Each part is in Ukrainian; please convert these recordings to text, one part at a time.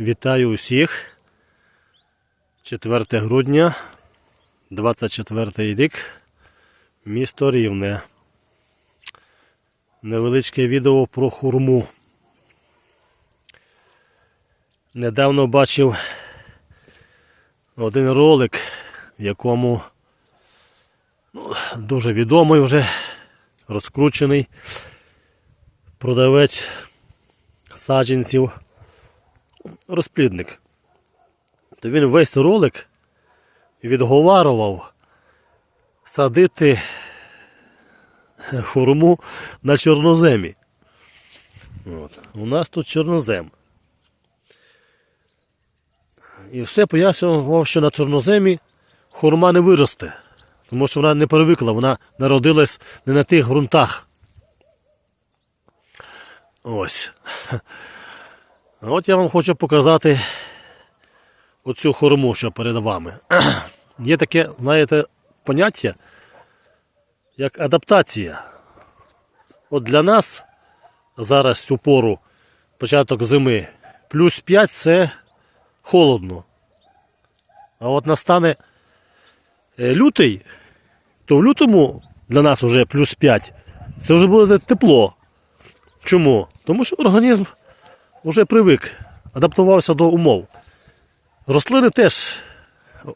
Вітаю усіх. 4 грудня, 24 рік, місто Рівне. Невеличке відео про хурму. Недавно бачив один ролик, в якому ну, дуже відомий вже розкручений продавець саджанців розплідник. То він весь ролик відговарував садити хурму на чорноземі. От. У нас тут чорнозем. І все пояснював, що на чорноземі хурма не виросте, тому що вона не привикла, вона народилась не на тих ґрунтах. Ось. От я вам хочу показати оцю хорму, що перед вами. Є таке, знаєте, поняття, як адаптація. От для нас зараз цю пору, початок зими, плюс 5 це холодно. А от настане е, лютий, то в лютому для нас вже плюс 5. Це вже буде тепло. Чому? Тому що організм вже привик, адаптувався до умов. Рослини теж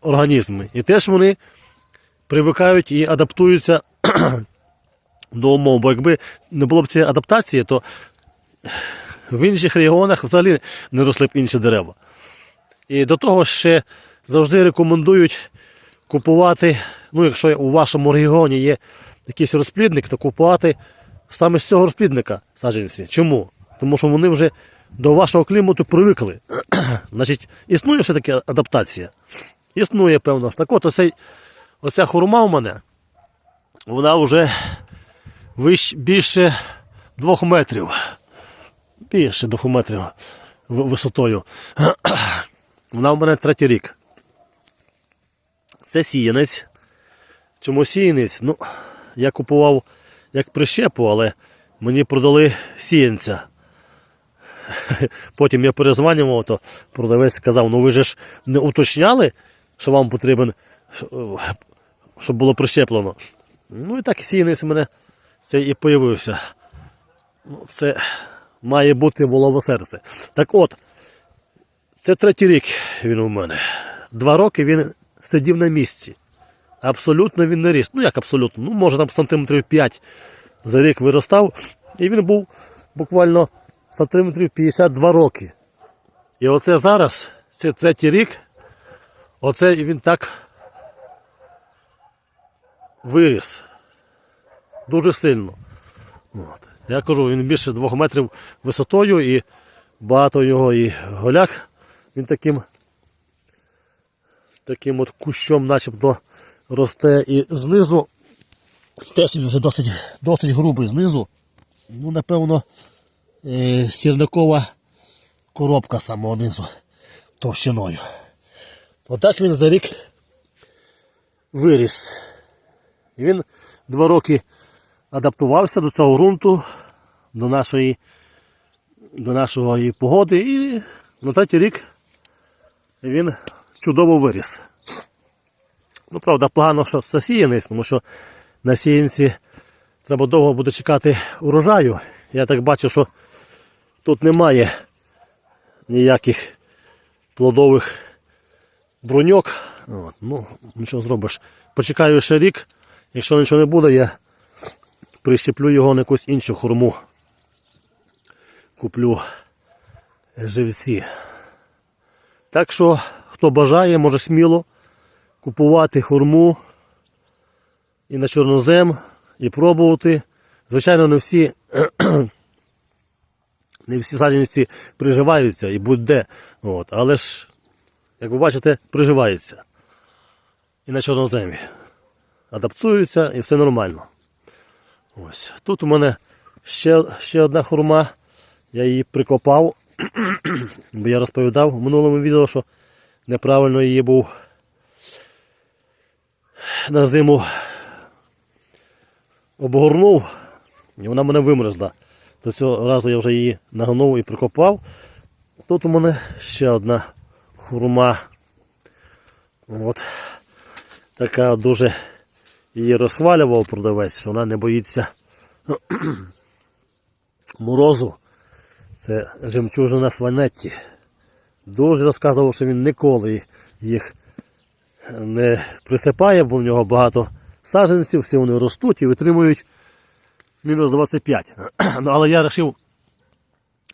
організми, і теж вони привикають і адаптуються до умов. Бо якби не було б цієї адаптації, то в інших регіонах взагалі не росли б інші дерева. І до того ще завжди рекомендують купувати, ну, якщо у вашому регіоні є якийсь розплідник, то купувати саме з цього розплідника саджанці. Чому? Тому що вони вже до вашого клімату привикли. Значить, існує все-таки адаптація. Існує, певно. Так от оцей, оця хурма у мене, вона вже вищ, більше двох метрів. Більше двох метрів висотою. Вона у мене третій рік. Це сіянець. Чому сіянець? Ну, я купував як прищепу, але мені продали сіянця. Потім я перезванював, то продавець сказав, ну ви ж не уточняли, що вам потрібен, щоб було прищеплено. Ну і так сіянець мене це і появився. Ну, Це має бути волове серце. Так от, це третій рік він у мене. Два роки він сидів на місці. Абсолютно він не ріс. Ну як абсолютно? Ну, може там сантиметрів 5 за рік виростав. І він був буквально сантиметрів 52 роки. І оце зараз, це третій рік, оце він так виріс. Дуже сильно. От. Я кажу, він більше 2 метрів висотою і багато його і голяк. Він таким таким от кущом начебто росте і знизу. Теж він вже досить, досить грубий знизу. Ну, напевно, е, сірникова коробка самого низу товщиною. Отак він за рік виріс. І він два роки адаптувався до цього ґрунту, до нашої, до нашої погоди і на третій рік він чудово виріс. Ну, правда, погано, що сіянець, тому що на сіянці треба довго буде чекати урожаю. Я так бачу, що тут немає ніяких плодових бруньок. От, ну, нічого зробиш. Почекаю ще рік. Якщо нічого не буде, я прищеплю його на якусь іншу хурму. Куплю живці. Так що, хто бажає, може сміло купувати хурму і на чорнозем, і пробувати. Звичайно, не всі, не всі саджанці приживаються і будь-де. Але ж, як ви бачите, приживаються. І на чорноземі. Адаптуються і все нормально. Ось. Тут у мене ще, ще одна хурма. Я її прикопав. Бо я розповідав в минулому відео, що неправильно її був на зиму обгорнув, і вона мене вимерзла. До цього разу я вже її нагнув і прикопав. Тут у мене ще одна хурма. От. Така дуже її розхвалював продавець, що вона не боїться морозу. Це жемчужина сванетті. Дуже розказував, що він ніколи їх не присипає, бо в нього багато саджанців, всі вони ростуть і витримують мінус 25. Ну, але я вирішив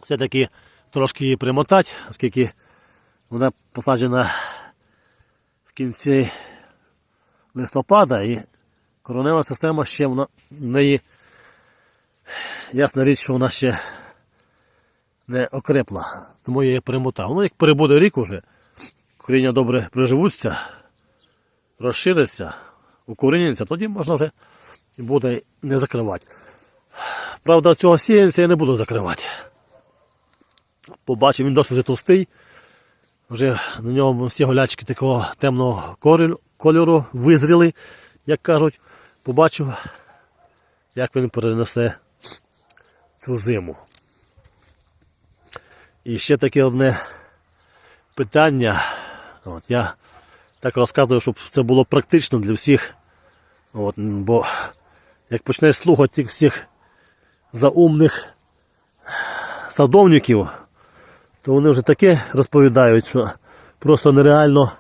все-таки трошки її примотати, оскільки вона посаджена в кінці листопада і коронева система ще вона, в неї ясна річ, що вона ще не окрепла, тому я її примотав. Ну, як перебуде рік уже, коріння добре приживуться, розшириться, укоріняться, тоді можна вже буде не закривати. Правда, цього сіянця я не буду закривати. Побачив, він досить товстий. Вже на ньому всі голячки такого темного кольору визріли, як кажуть. Побачив, як він перенесе цю зиму. І ще таке одне питання. От, я так розказую, щоб це було практично для всіх. От, бо як почнеш слухати всіх заумних садовників, то вони вже таке розповідають, що просто нереально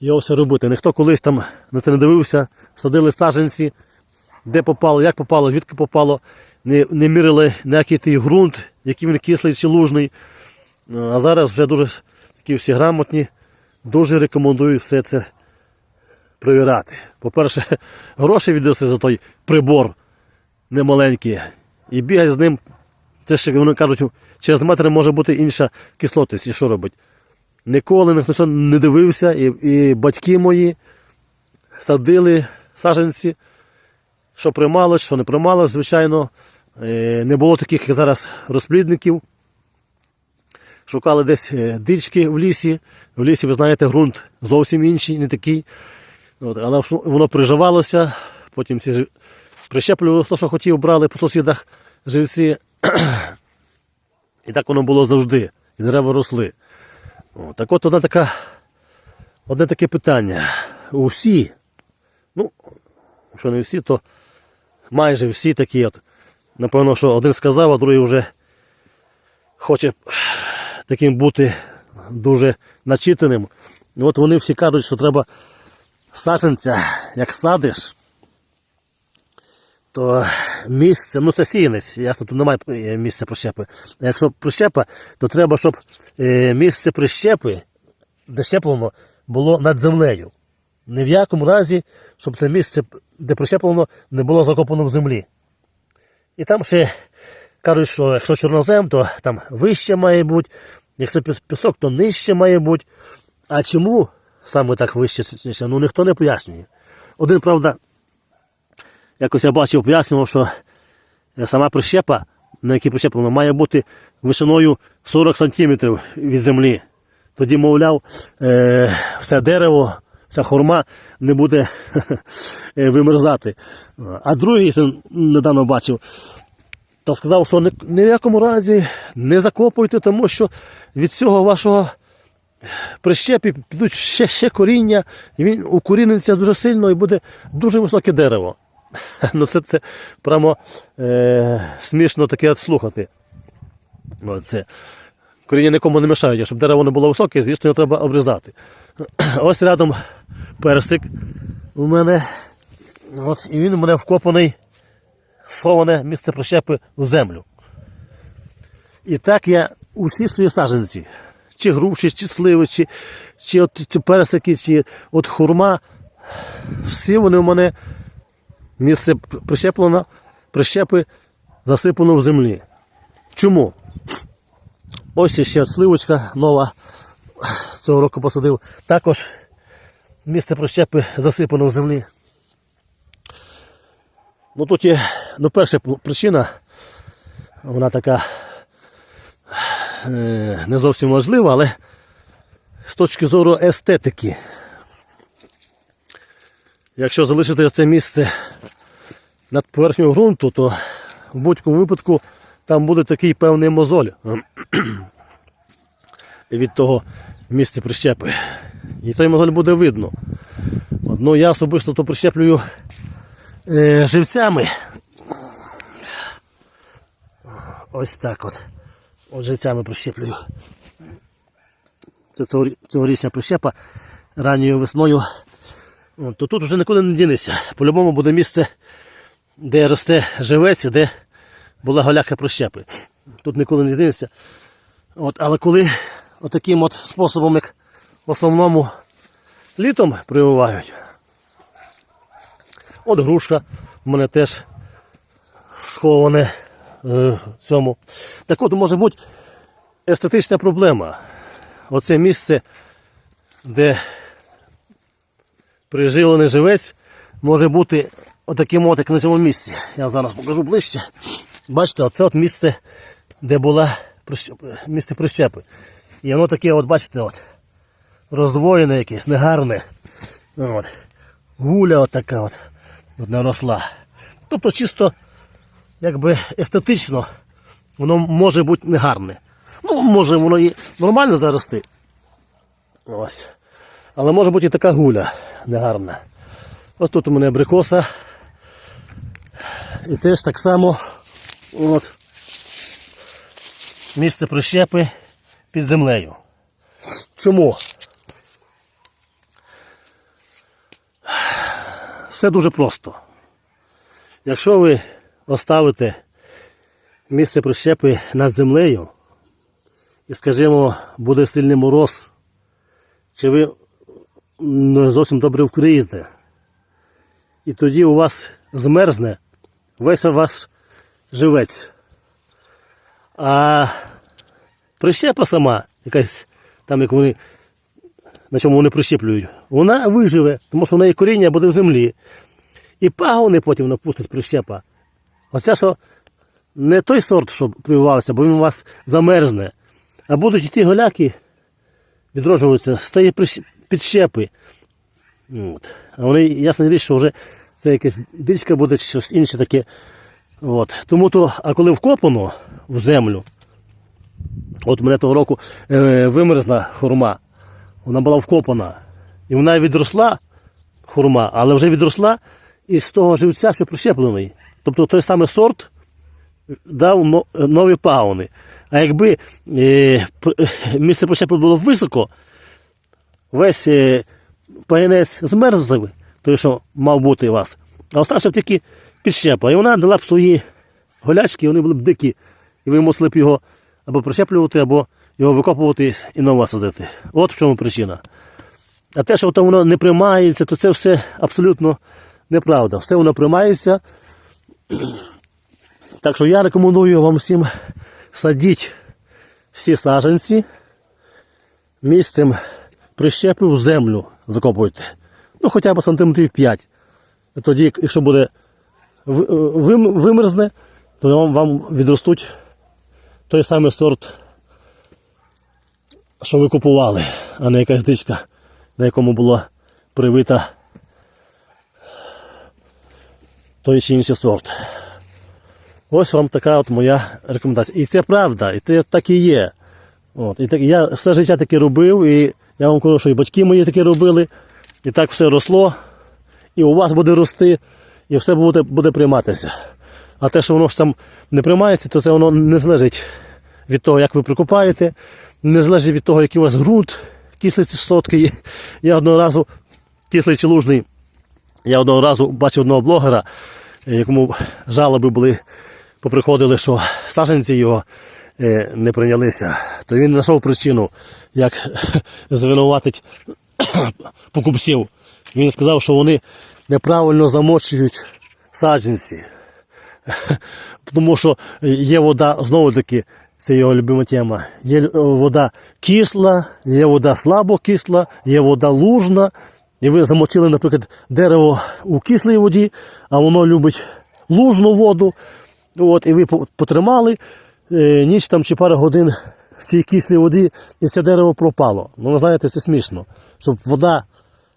його все робити. Ніхто колись там на це не дивився, садили саджанці, де попало, як попало, звідки попало, не, не мірили ніякий той ґрунт, який він кислий чи лужний. Ну, А зараз вже дуже такі всі грамотні, дуже рекомендую все це перевіряти. По-перше, гроші віддаси за той прибор немаленький. І бігай з ним. Це ще вони кажуть, через метр може бути інша кислотність. І що робить? Ніколи ніхто не дивився, і, і батьки мої садили саджанці, що приймалось, що не приймалось, звичайно. Е, Не було таких як зараз розплідників. Шукали десь е, дички в лісі. В лісі, ви знаєте, ґрунт зовсім інший, не такий. От, але воно приживалося, потім жи- прищеплювали те, що хотів, брали по сусідах живці. І так воно було завжди. І дерева росли. О, так от одна така, одне таке питання. Усі, ну, якщо не всі, то майже всі такі. От, напевно, що один сказав, а другий вже хоче таким бути дуже начитаним. І от вони всі кажуть, що треба саджанця, як садиш, то місце, ну це сіянець, ясно, тут немає е, місця прищепи. А якщо прищепа, то треба, щоб е, місце прищепи, де щеплено, було над землею. Ні в якому разі, щоб це місце, де прищеплено, не було закопано в землі. І там ще кажуть, що якщо чорнозем, то там вище має бути, якщо пісок, то нижче має бути. А чому саме так вище, ну ніхто не пояснює. Один, правда, якось я бачив, пояснював, що сама прищепа, на якій прищеплено, має бути висиною 40 см від землі. Тоді, мовляв, е, все дерево, вся хурма не буде е, вимерзати. А другий я недавно бачив, та сказав, що ні в якому разі не закопуйте, тому що від цього вашого прищепі підуть ще, ще коріння, і він укоріниться дуже сильно і буде дуже високе дерево. Ну це, це прямо е, смішно таке слухати. От це. Коріння нікому не мешають, щоб дерево не було високе, звісно, його треба обрізати. Ось рядом персик у мене. От, і він у мене вкопаний, сховане місце прищепи в землю. І так я усі свої саджанці, чи груші, чи сливи, чи, чи от ці персики, чи от хурма, всі вони у мене місце прищеплено, прищепи засипано в землі. Чому? Ось ще сливочка нова цього року посадив. Також місце прищепи засипано в землі. Ну тут є, ну перша причина, вона така е, не зовсім важлива, але з точки зору естетики. Якщо залишити це місце над поверхнею ґрунту, то в будь-якому випадку там буде такий певний мозоль. від того місця прищепи. І той мозоль буде видно. Ну, я особисто то прищеплюю е, живцями. Ось так от. От живцями прищеплюю. Це цьогорі- цьогорічна прищепа ранньою весною. От, то тут вже нікуди не дінешся. По-любому буде місце, де росте живець, і де була голяка прищепи. Тут ніколи не дінешся. От, але коли отаким от способом, як в основному літом прививають, от грушка в мене теж сховане е, цьому. Так от може бути естетична проблема. Оце місце, де приживлений живець, може бути отаким от, як на цьому місці. Я зараз покажу ближче. Бачите, оце от місце, де прищеп- місце прищепи. І воно таке, от бачите, от, роздвоєне якесь, негарне. От. Гуля от така от, от не росла. Тобто чисто якби естетично воно може бути негарне. Ну, може воно і нормально зарости. Ось. Але може бути і така гуля негарна. Ось тут у мене абрикоса. І теж так само от, місце прищепи під землею. Чому? Все дуже просто. Якщо ви оставите місце прищепи над землею, і, скажімо, буде сильний мороз, чи ви не зовсім добре вкриєте, і тоді у вас змерзне весь ваш живець. А прищепа сама, якась там, як вони, на чому вони прищеплюють, вона виживе, тому що в неї коріння буде в землі. І пагони потім напустить прищепа. Оце що не той сорт, що прививався, бо він у вас замерзне. А будуть і ті голяки відроджуватися з тієї прищ- підщепи. От. А вони, ясна річ, що вже це якась дичка буде щось інше таке. От. Тому то, а коли вкопано в землю, от мене того року е, вимерзла хурма, вона була вкопана. І вона відросла, хурма, але вже відросла із того живця, що прищеплений. Тобто той самий сорт дав нові пагони. А якби е, місце прищепи було високо, весь е, пагінець змерзли, той, що мав бути у вас, а остався б тільки підщепа. І вона дала б свої голячки, вони були б дикі, і ви мусили б його або прищеплювати, або його викопувати і нове садити. От в чому причина. А те, що воно не приймається, то це все абсолютно неправда. Все воно приймається. Так що я рекомендую вам всім садіть всі саджанці місцем прищепи в землю закопуйте. Ну, хоча б сантиметрів 5. Тоді, якщо буде вимерзне, то вам, вам відростуть той самий сорт, що ви купували, а не якась дичка, на якому була привита той чи інший сорт. Ось вам така от моя рекомендація. І це правда, і це так і є. От, і так, я все життя таке робив, і я вам кажу, що і батьки мої таке робили, і так все росло, і у вас буде рости, і все буде, буде прийматися. А те, що воно ж там не приймається, то це воно не залежить від того, як ви прикопаєте, не залежить від того, який у вас ґрунт, кислий чи сотки. Я одного разу кислий лужний, я одного разу бачив одного блогера, якому жалоби були, поприходили, що саженці його е, не прийнялися. То він знайшов причину, як звинуватить покупців. Він сказав, що вони неправильно замочують саджанці. Тому що є вода, знову таки, це його любима тема. Є е, вода кисла, є вода слабо кисла, є вода лужна. І ви замочили, наприклад, дерево у кислій воді, а воно любить лужну воду. От, і ви потримали е, ніч там чи пару годин в цій кислій воді, і це дерево пропало. Ну, ви знаєте, це смішно. Щоб вода,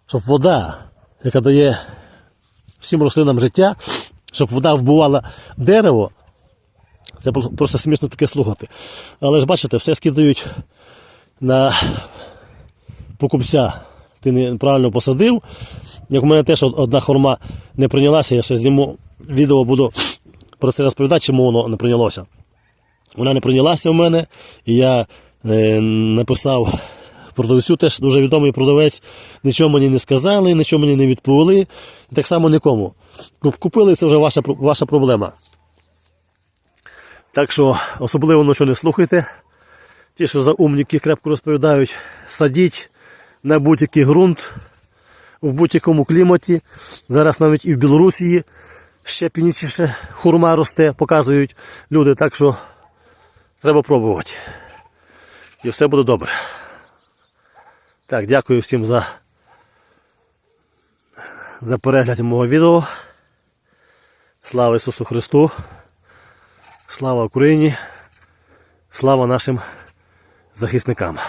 щоб вода, яка дає всім рослинам життя, щоб вода вбивала дерево, це просто- смішно таке слухати. Але ж бачите, все скидають на покупця ти неправильно посадив. Як у мене теж одна хурма не прийнялася, я ще зніму відео буду про це розповідати, чому воно не прийнялося. Вона не прийнялася у мене, і я е, написав продавцю, теж дуже відомий продавець, нічого мені не сказали, нічого мені не відповіли. І так само нікому. Купили це вже ваша, ваша проблема. Так що особливо нічого не слухайте. Ті, що за умніки крепко розповідають, садіть на будь-який ґрунт, в будь-якому кліматі. Зараз навіть і в Білорусі ще північніше хурма росте, показують люди. Так що треба пробувати. І все буде добре. Так, дякую всім за, за перегляд мого відео. Слава Ісусу Христу! Слава Україні! Слава нашим захисникам!